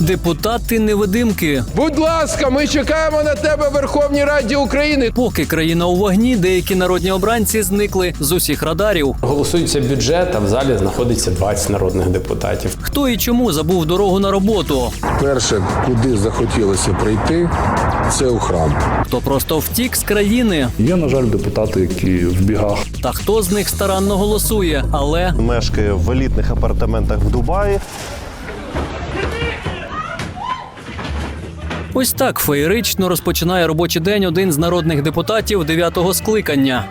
Депутати невидимки. Будь ласка, ми чекаємо на тебе в Верховній Раді України. Поки країна у вогні, деякі народні обранці зникли з усіх радарів. Голосується бюджет, а в залі знаходиться 20 народних депутатів. Хто і чому забув дорогу на роботу? Перше, куди захотілося прийти, це у храм. Хто просто втік з країни, Є, на жаль, депутати, які в бігах та хто з них старанно голосує, але мешкає в елітних апартаментах в Дубаї. Ось так феєрично розпочинає робочий день один з народних депутатів дев'ятого скликання.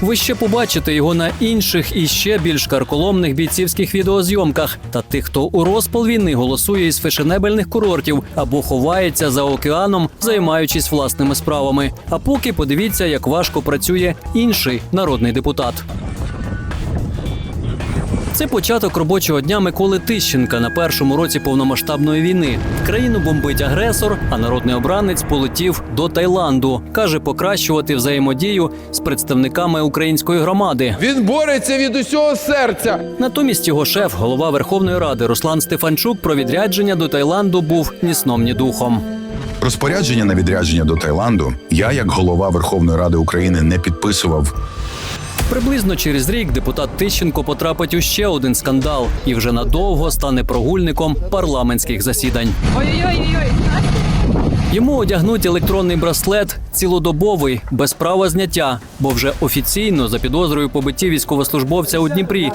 Ви ще побачите його на інших і ще більш карколомних бійцівських відеозйомках та тих, хто у розпал війни голосує із фешенебельних курортів або ховається за океаном, займаючись власними справами. А поки подивіться, як важко працює інший народний депутат. Це початок робочого дня Миколи Тищенка на першому році повномасштабної війни. Країну бомбить агресор, а народний обранець полетів до Таїланду. каже покращувати взаємодію з представниками української громади. Він бореться від усього серця. Натомість його шеф, голова Верховної Ради Руслан Стефанчук, про відрядження до Таїланду був ні сном, ні духом. Розпорядження на відрядження до Таїланду я, як голова Верховної Ради України, не підписував. Приблизно через рік депутат Тищенко потрапить у ще один скандал і вже надовго стане прогульником парламентських засідань. Йому одягнуть електронний браслет цілодобовий без права зняття, бо вже офіційно за підозрою побитті військовослужбовця у Дніпрі.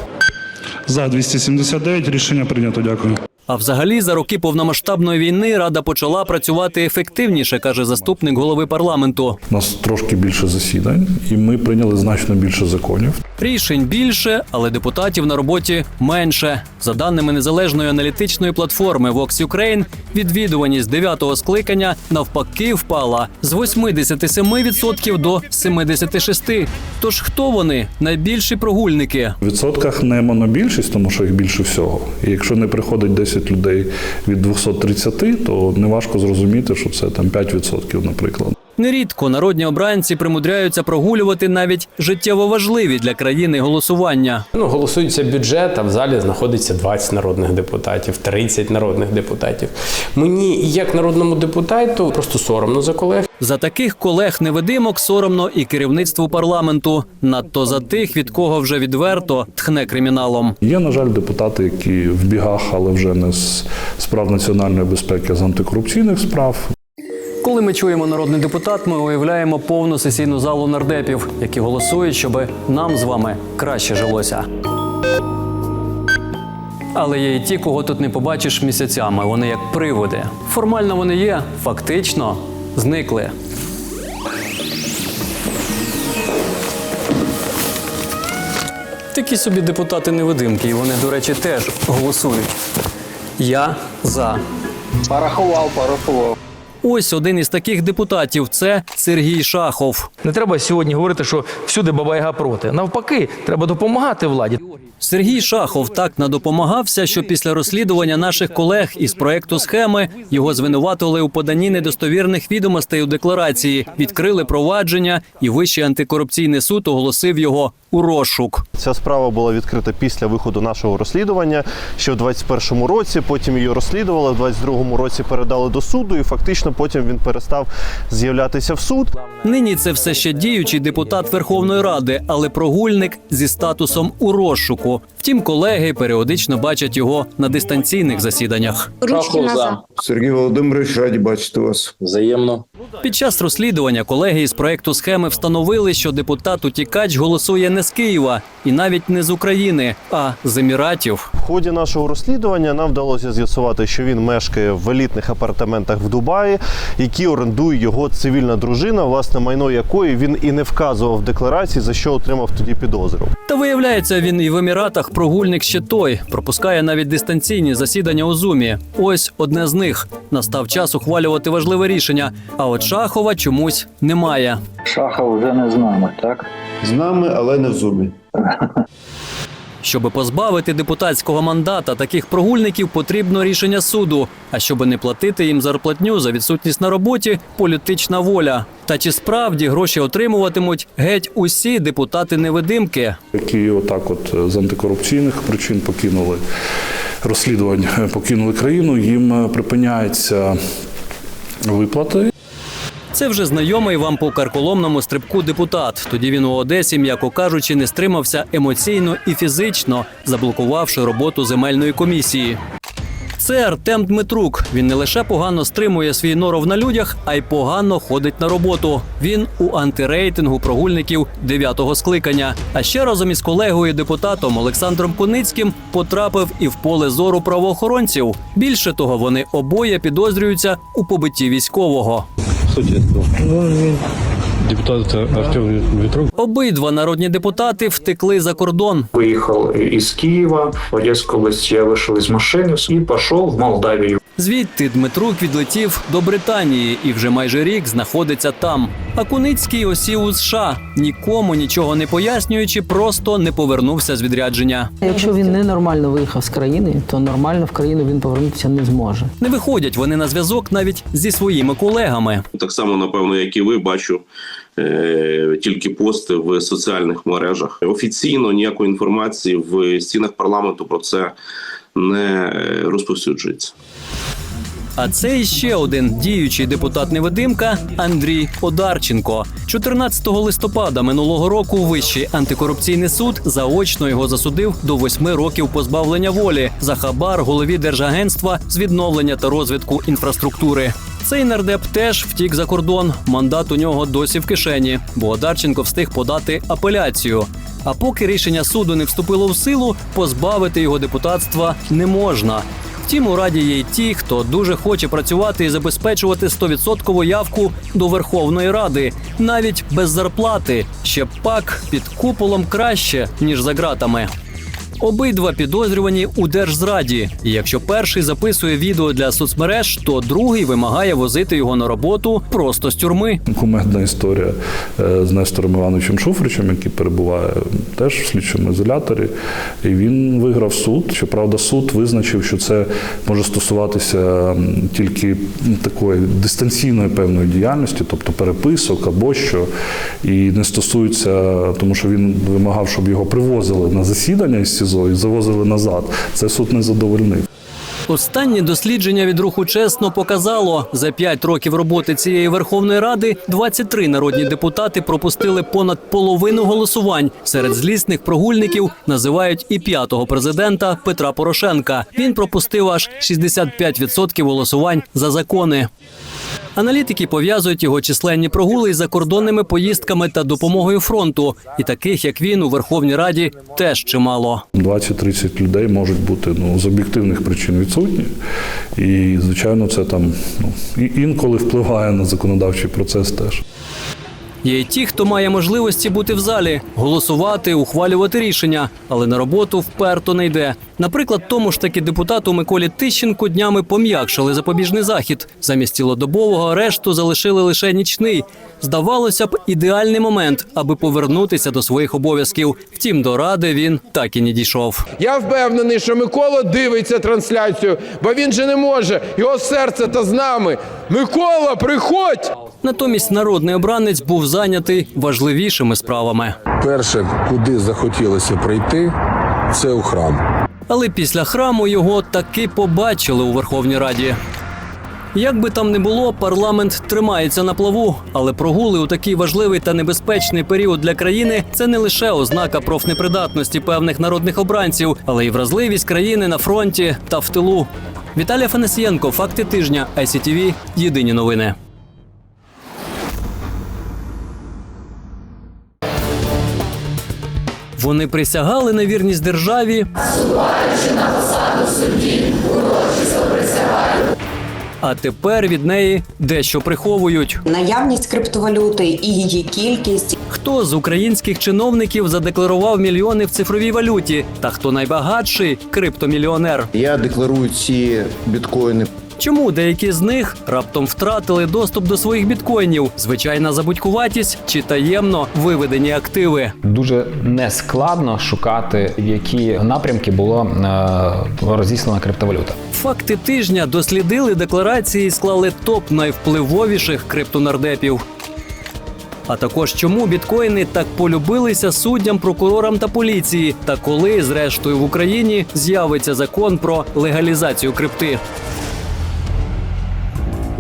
за 279 рішення прийнято. Дякую. А взагалі за роки повномасштабної війни рада почала працювати ефективніше, каже заступник голови парламенту. У нас трошки більше засідань, і ми прийняли значно більше законів. Рішень більше, але депутатів на роботі менше. За даними незалежної аналітичної платформи Vox Ukraine, відвідуваність дев'ятого скликання навпаки впала з 87% до 76%. Тож хто вони найбільші прогульники? В відсотках не монобільшість, тому що їх більше всього. І якщо не приходить 10 людей від 230, то неважко зрозуміти, що це там 5%, наприклад. Нерідко народні обранці примудряються прогулювати навіть життєво важливі для країни голосування. Ну, голосується бюджет, а в залі знаходиться 20 народних депутатів, 30 народних депутатів. Мені, як народному депутату, просто соромно за колег. За таких колег-невидимок соромно і керівництву парламенту, надто за тих, від кого вже відверто тхне криміналом. Є, на жаль, депутати, які в бігах, але вже не з справ національної безпеки, а з антикорупційних справ. Коли ми чуємо народний депутат, ми уявляємо повну сесійну залу нардепів, які голосують, щоб нам з вами краще жилося. Але є і ті, кого тут не побачиш місяцями. Вони як приводи. Формально вони є, фактично зникли. Такі собі депутати невидимки, і вони, до речі, теж голосують. Я за. Порахував, порахував. Ось один із таких депутатів це Сергій Шахов. Не треба сьогодні говорити, що всюди баба-яга проти. Навпаки, треба допомагати владі. Сергій Шахов так надопомагався, що після розслідування наших колег із проекту схеми його звинуватили у поданні недостовірних відомостей у декларації, відкрили провадження, і Вищий антикорупційний суд оголосив його у розшук. Ця справа була відкрита після виходу нашого розслідування ще в 21-му році. Потім її розслідували, в 22-му році передали до суду, і фактично потім він перестав з'являтися в суд. Нині це все ще діючий депутат Верховної Ради, але прогульник зі статусом у розшуку. Втім, колеги періодично бачать його на дистанційних засіданнях. Ручки назад. Сергій Володимирович, раді бачити вас. Взаємно. Під час розслідування колеги із проекту схеми встановили, що депутат утікач голосує не з Києва і навіть не з України, а з Еміратів. В ході нашого розслідування нам вдалося з'ясувати, що він мешкає в елітних апартаментах в Дубаї, які орендує його цивільна дружина, власне майно якої він і не вказував в декларації, за що отримав тоді підозру. Та виявляється, він і в Еміратах прогульник ще той пропускає навіть дистанційні засідання у зумі. Ось одне з них. Настав час ухвалювати важливе рішення. А от Шахова чомусь немає. Шахов вже не з нами, так? З нами, але не в зумі. Щоби позбавити депутатського мандата таких прогульників, потрібно рішення суду. А щоби не платити їм зарплатню за відсутність на роботі, політична воля. Та чи справді гроші отримуватимуть геть усі депутати невидимки? які отак, от з антикорупційних причин покинули розслідувань е, покинули країну, їм е, припиняються виплати. Це вже знайомий вам по карколомному стрибку депутат. Тоді він у Одесі, м'яко кажучи, не стримався емоційно і фізично, заблокувавши роботу земельної комісії. Це Артем Дмитрук. Він не лише погано стримує свій норов на людях, а й погано ходить на роботу. Він у антирейтингу прогульників дев'ятого скликання. А ще разом із колегою депутатом Олександром Куницьким потрапив і в поле зору правоохоронців. Більше того, вони обоє підозрюються у побитті військового Депутат Артем Ветров. Обидва народні депутати втекли за кордон. Выехал из Киева в Одесскую область, я вышел из машины и пошел в Молдавию. Звідти Дмитрук відлетів до Британії і вже майже рік знаходиться там. А Куницький осів у США, нікому нічого не пояснюючи, просто не повернувся з відрядження. Якщо він ненормально виїхав з країни, то нормально в країну він повернутися не зможе. Не виходять вони на зв'язок навіть зі своїми колегами. Так само, напевно, як і ви, бачу е, тільки пости в соціальних мережах. Офіційно ніякої інформації в стінах парламенту про це не розповсюджується. А це іще один діючий депутат невидимка Андрій Одарченко. 14 листопада минулого року Вищий антикорупційний суд заочно його засудив до восьми років позбавлення волі за хабар голові Держагентства з відновлення та розвитку інфраструктури. Цей нардеп теж втік за кордон. Мандат у нього досі в кишені, бо Одарченко встиг подати апеляцію. А поки рішення суду не вступило в силу, позбавити його депутатства не можна. Втім, у раді є й ті, хто дуже хоче працювати і забезпечувати 100% явку до Верховної Ради, навіть без зарплати. Ще пак під куполом краще ніж за ґратами. Обидва підозрювані у держзраді. І якщо перший записує відео для соцмереж, то другий вимагає возити його на роботу просто з тюрми. Кумедна історія е, з Нестором Івановичем Шуфричем, який перебуває теж в слідчому ізоляторі. І він виграв суд. Щоправда, суд визначив, що це може стосуватися тільки такої дистанційної певної діяльності, тобто переписок або що, і не стосується, тому що він вимагав, щоб його привозили на засідання СІЗО і завозили назад. Це суд не задовольнив. Останнє дослідження від руху чесно показало за 5 років роботи цієї Верховної Ради 23 народні депутати пропустили понад половину голосувань. Серед злісних прогульників називають і п'ятого президента Петра Порошенка. Він пропустив аж 65% голосувань за закони. Аналітики пов'язують його численні прогули із закордонними поїздками та допомогою фронту. І таких, як він, у Верховній Раді теж чимало. 20-30 людей можуть бути ну, з об'єктивних причин відсутні. І, звичайно, це там ну, інколи впливає на законодавчий процес теж. Є й ті, хто має можливості бути в залі, голосувати, ухвалювати рішення, але на роботу вперто не йде. Наприклад, тому ж таки депутату Миколі Тищенку днями пом'якшили запобіжний захід. Замість цілодобового арешту залишили лише нічний. Здавалося б, ідеальний момент, аби повернутися до своїх обов'язків. Втім, до ради він так і не дійшов. Я впевнений, що Микола дивиться трансляцію, бо він же не може. Його серце та з нами. Микола, приходь! Натомість народний обранець був зайнятий важливішими справами. Перше, куди захотілося прийти, це у храм. Але після храму його таки побачили у Верховній Раді. Як би там не було, парламент тримається на плаву, але прогули у такий важливий та небезпечний період для країни це не лише ознака профнепридатності певних народних обранців, але й вразливість країни на фронті та в тилу. Віталій Фанасієнко, факти тижня, ICTV, Єдині новини. Вони присягали на вірність державі. А тепер від неї дещо приховують. Наявність криптовалюти і її кількість. Хто з українських чиновників задекларував мільйони в цифровій валюті? Та хто найбагатший криптомільйонер? Я декларую ці біткоїни. Чому деякі з них раптом втратили доступ до своїх біткоїнів? Звичайна забудькуватість чи таємно виведені активи? Дуже нескладно шукати, в які напрямки було е, розіслана криптовалюта. Факти тижня дослідили декларації і склали топ найвпливовіших криптонардепів. А також чому біткоїни так полюбилися суддям, прокурорам та поліції, та коли, зрештою, в Україні з'явиться закон про легалізацію крипти.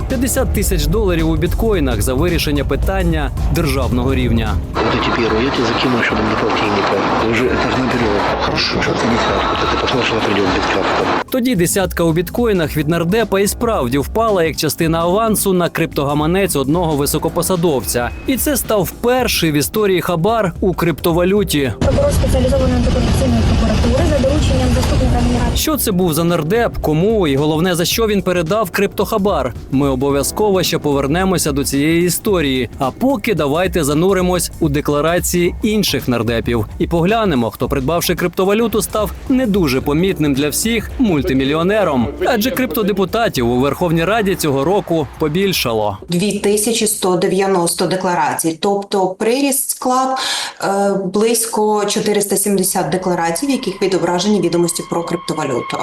50 тисяч доларів у біткоїнах за вирішення питання державного рівня. Вот эти первые, я тебе закину еще на полтинника. Ты уже, это же наперед. Хорошо, сейчас ты десятку. Ты посмотришь, что придет десятка. Тоді десятка у біткоїнах від нардепа і справді впала як частина авансу на криптогаманець одного високопосадовця. І це став перший в історії хабар у криптовалюті. Прокурор спеціалізованої антикорупційної прокуратури за дорученням заступника генерального Що це був за нардеп, кому і головне за що він передав криптохабар? Ми обов'язково ще повернемося до цієї історії. А поки давайте зануримось у декларації інших нардепів і поглянемо, хто придбавши криптовалюту, став не дуже помітним для всіх мультимільйонером. Адже криптодепутатів у Верховній Раді цього року побільшало. 2190 декларацій, тобто приріст склад е, близько 470 декларацій, в яких відображені відомості про криптовалюту.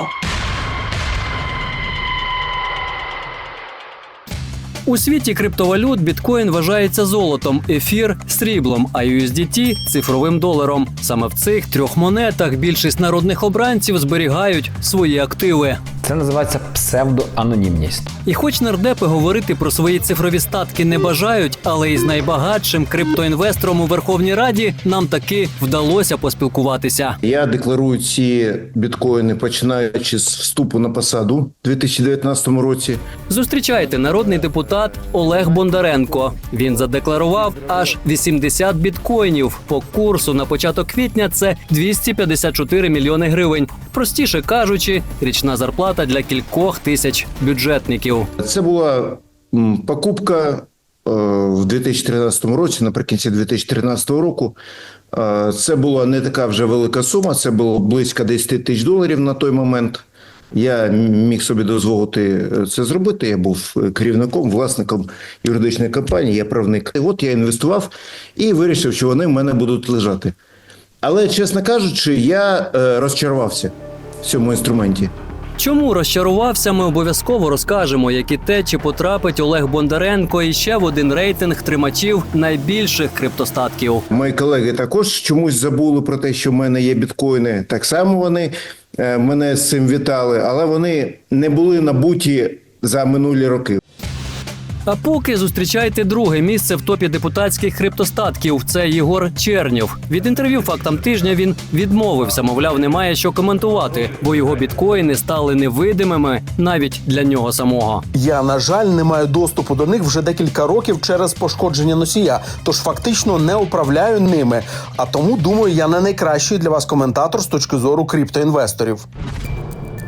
У світі криптовалют біткоін вважається золотом, ефір сріблом, а USDT – цифровим доларом. Саме в цих трьох монетах більшість народних обранців зберігають свої активи. Це називається псевдоанонімність. І хоч нардепи говорити про свої цифрові статки не бажають, але із найбагатшим криптоінвестором у Верховній Раді нам таки вдалося поспілкуватися. Я декларую ці біткоїни починаючи з вступу на посаду у 2019 році. Зустрічайте народний депутат Олег Бондаренко. Він задекларував аж 80 біткоїнів. По курсу на початок квітня це 254 мільйони гривень. Простіше кажучи, річна зарплата для кількох тисяч бюджетників. Це була покупка е, в 2013 році, наприкінці 2013 року. Е, Це була не така вже велика сума, це було близько 10 тисяч доларів на той момент. Я міг собі дозволити е, це зробити. Я був керівником, власником юридичної компанії, я правник. І от я інвестував і вирішив, що вони в мене будуть лежати. Але, чесно кажучи, я розчарувався в цьому інструменті. Чому розчарувався, ми обов'язково розкажемо, як і те, чи потрапить Олег Бондаренко і ще в один рейтинг тримачів найбільших криптостатків. Мої колеги також чомусь забули про те, що в мене є біткоїни. Так само вони е, мене з цим вітали, але вони не були набуті за минулі роки. А поки зустрічайте друге місце в топі депутатських криптостатків. Це Єгор Чернєв. Від інтерв'ю фактам тижня він відмовився, мовляв, немає що коментувати, бо його біткоїни стали невидимими навіть для нього самого. Я, на жаль, не маю доступу до них вже декілька років через пошкодження носія, тож фактично не управляю ними. А тому думаю, я не найкращий для вас коментатор з точки зору криптоінвесторів.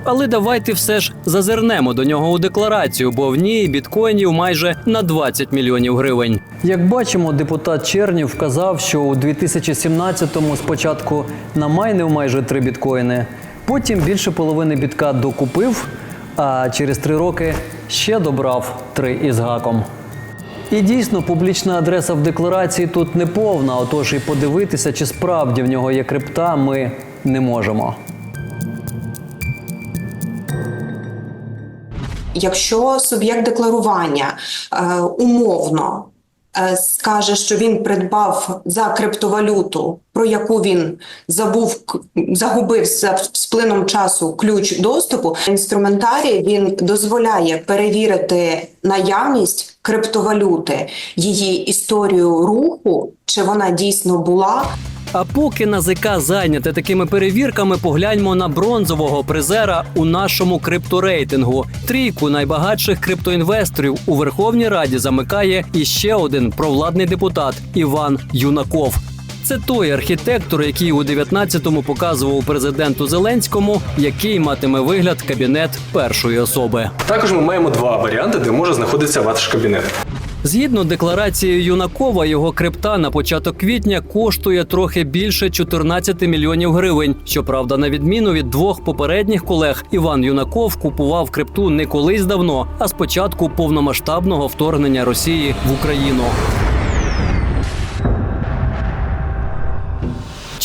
Але давайте все ж зазирнемо до нього у декларацію, бо в ній біткоїнів майже на 20 мільйонів гривень. Як бачимо, депутат Чернів вказав, що у 2017-му спочатку намайнив майже 3 біткоїни, потім більше половини бітка докупив, а через 3 роки ще добрав 3 із гаком. І дійсно, публічна адреса в декларації тут не повна, отож і подивитися, чи справді в нього є крипта, ми не можемо. Якщо суб'єкт декларування е, умовно е, скаже, що він придбав за криптовалюту, про яку він забув загубив за з плином часу ключ доступу, інструментарій він дозволяє перевірити наявність криптовалюти, її історію руху, чи вона дійсно була. А поки НАЗК зайняте такими перевірками, погляньмо на бронзового призера у нашому крипторейтингу. Трійку найбагатших криптоінвесторів у Верховній Раді замикає іще один провладний депутат Іван Юнаков. Це той архітектор, який у 19-му показував президенту Зеленському, який матиме вигляд кабінет першої особи. Також ми маємо два варіанти, де може знаходитися ваш кабінет. Згідно декларації Юнакова, його крипта на початок квітня коштує трохи більше 14 мільйонів гривень. Щоправда, на відміну від двох попередніх колег, Іван Юнаков купував крипту не колись давно, а з початку повномасштабного вторгнення Росії в Україну.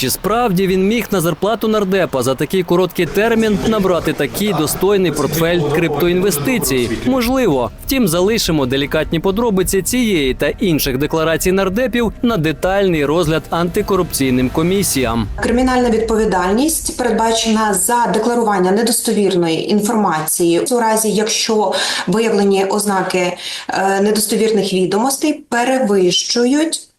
Чи справді він міг на зарплату нардепа за такий короткий термін набрати такий достойний портфель криптоінвестицій? Можливо. Втім, залишимо делікатні подробиці цієї та інших декларацій нардепів на детальний розгляд антикорупційним комісіям. Кримінальна відповідальність передбачена за декларування недостовірної інформації у разі, якщо виявлені ознаки е, недостовірних відомостей перевищують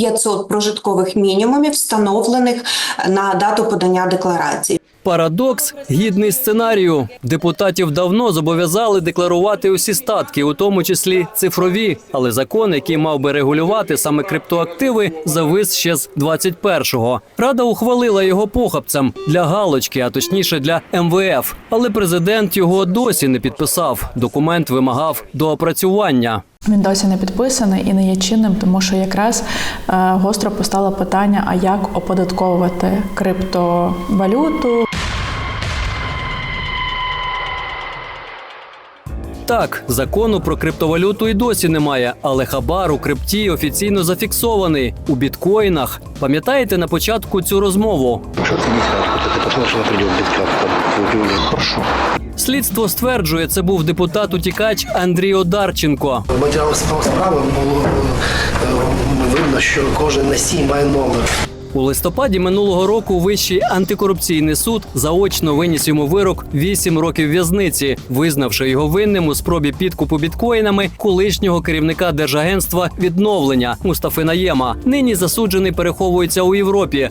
500 прожиткових мінімумів, встановлених на дату подання декларації. Парадокс гідний сценарію. Депутатів давно зобов'язали декларувати усі статки, у тому числі цифрові. Але закон, який мав би регулювати саме криптоактиви, завис ще з 21-го. Рада ухвалила його похабцем для галочки, а точніше для МВФ. Але президент його досі не підписав. Документ вимагав доопрацювання. Він досі не підписаний і не є чинним, тому що якраз е, гостро постало питання: а як оподатковувати криптовалюту? Так, закону про криптовалюту і досі немає, але хабар у крипті офіційно зафіксований у біткоїнах. Пам'ятаєте на початку цю розмову? Что она придет в биткап. Хорошо. Слідство стверджує, це був депутат-утікач Андрій Одарченко. В справи було е, видно, що кожен носій має номер. У листопаді минулого року Вищий антикорупційний суд заочно виніс йому вирок 8 років в'язниці, визнавши його винним у спробі підкупу біткоїнами колишнього керівника держагентства відновлення Мустафи Наєма. Нині засуджений переховується у Європі.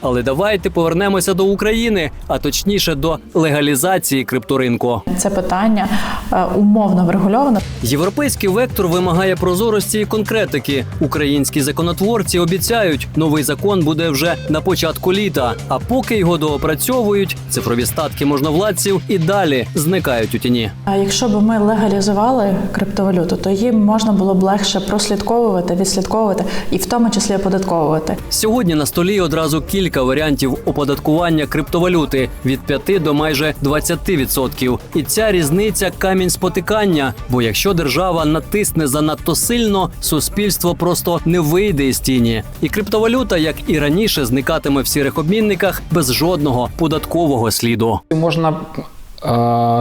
Але давайте повернемося до України, а точніше до легалізації крипторинку. Це питання е, умовно врегульовано. Європейський вектор вимагає прозорості і конкретики. Українські законотворці обіцяють, новий закон буде вже на початку літа. А поки його доопрацьовують, цифрові статки можновладців і далі зникають у тіні. А якщо б ми легалізували криптовалюту, то її можна було б легше прослідковувати, відслідковувати і в тому числі оподатковувати. Сьогодні на столі одразу кілька варіантів оподаткування криптовалюти від 5 до майже 20%. І ця різниця камінь спотикання. Бо якщо держава натисне занадто сильно, суспільство просто не вийде із тіні. І криптовалюта, як і раніше, зникатиме в сірих обмінниках без жодного податкового сліду. Можна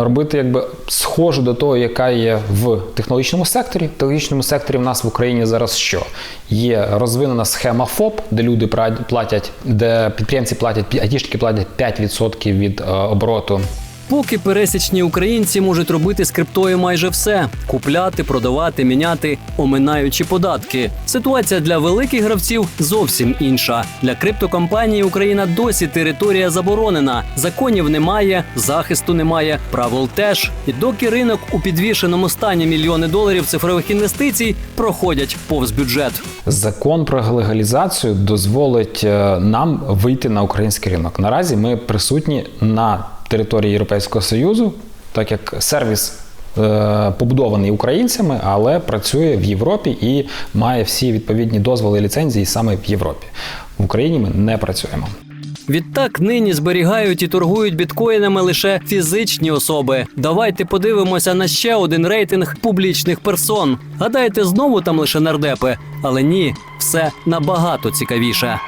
робити якби схожу до того, яка є в технологічному секторі. В технологічному секторі в нас в Україні зараз що? Є розвинена схема ФОП, де люди платять, де підприємці платять, айтішники платять 5% від е, обороту. Поки пересічні українці можуть робити з криптою майже все: купляти, продавати, міняти, оминаючи податки. Ситуація для великих гравців зовсім інша. Для криптокомпаній Україна досі територія заборонена. Законів немає, захисту немає, правил теж. І доки ринок у підвішеному стані мільйони доларів цифрових інвестицій проходять повз бюджет. Закон про легалізацію дозволить е, нам вийти на український ринок. Наразі ми присутні на території Європейського Союзу, так як сервіс. е, Побудований українцями, але працює в Європі і має всі відповідні дозволи і ліцензії саме в Європі. В Україні ми не працюємо. Відтак нині зберігають і торгують біткоїнами лише фізичні особи. Давайте подивимося на ще один рейтинг публічних персон. Гадаєте, знову там лише нардепи, але ні, все набагато цікавіше.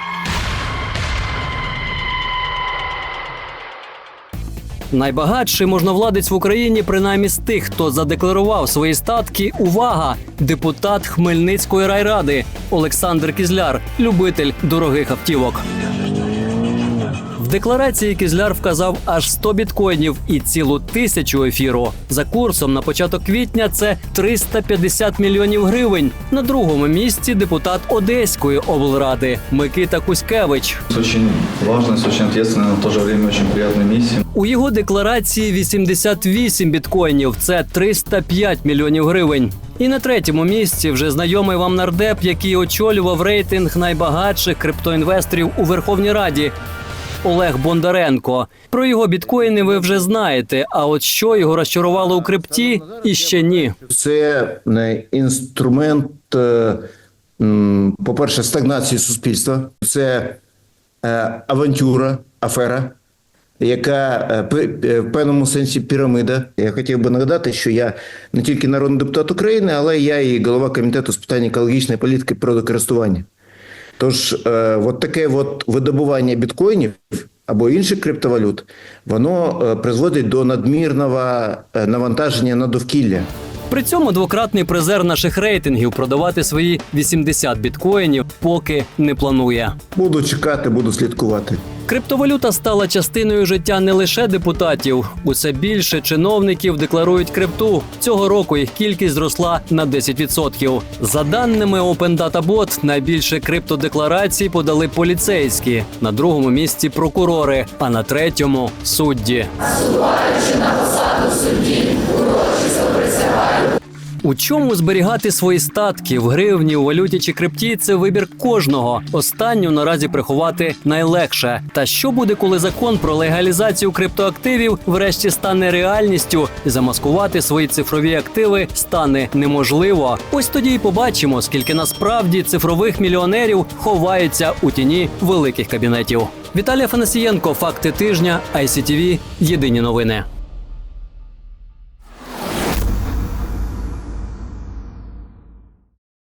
Найбагатший можновладець в Україні, принаймні з тих, хто задекларував свої статки. Увага! Депутат Хмельницької райради Олександр Кізляр, любитель дорогих автівок. В декларації Кізляр вказав аж 100 біткоїнів і цілу тисячу ефіру. За курсом на початок квітня це 350 мільйонів гривень. На другому місці депутат Одеської облради Микита Кузькевич. Очень важность, очень ответственная, но в то же время очень приятная миссия. У його декларації 88 біткоїнів. Це 305 мільйонів гривень. І на третьому місці вже знайомий вам нардеп, який очолював рейтинг найбагатших криптоінвесторів у Верховній Раді. Олег Бондаренко. Про його біткоїни ви вже знаєте. А от що його розчарувало у крипті, і ще ні. Це е, інструмент, е, по-перше, стагнації суспільства, це е, авантюра, афера, яка е, в певному сенсі пірамида. Я хотів би нагадати, що я не тільки народний депутат України, але я і голова комітету з питань екологічної політики природокористування. Тож, е, от таке от видобування біткоїнів або інших криптовалют, воно е, призводить до надмірного е, навантаження на довкілля. При цьому двократний призер наших рейтингів продавати свої 80 біткоїнів поки не планує. Буду чекати, буду слідкувати. Криптовалюта стала частиною життя не лише депутатів. Усе більше чиновників декларують крипту. Цього року їх кількість зросла на 10%. За даними Open Data Bot, найбільше криптодекларацій подали поліцейські, на другому місці прокурори, а на третьому судді. У чому зберігати свої статки в гривні, у валюті чи крипті це вибір кожного. Останню наразі приховати найлегше. Та що буде, коли закон про легалізацію криптоактивів врешті стане реальністю, і замаскувати свої цифрові активи стане неможливо. Ось тоді й побачимо, скільки насправді цифрових мільйонерів ховаються у тіні великих кабінетів. Віталій Фанасієнко, факти тижня, ICTV, Єдині новини.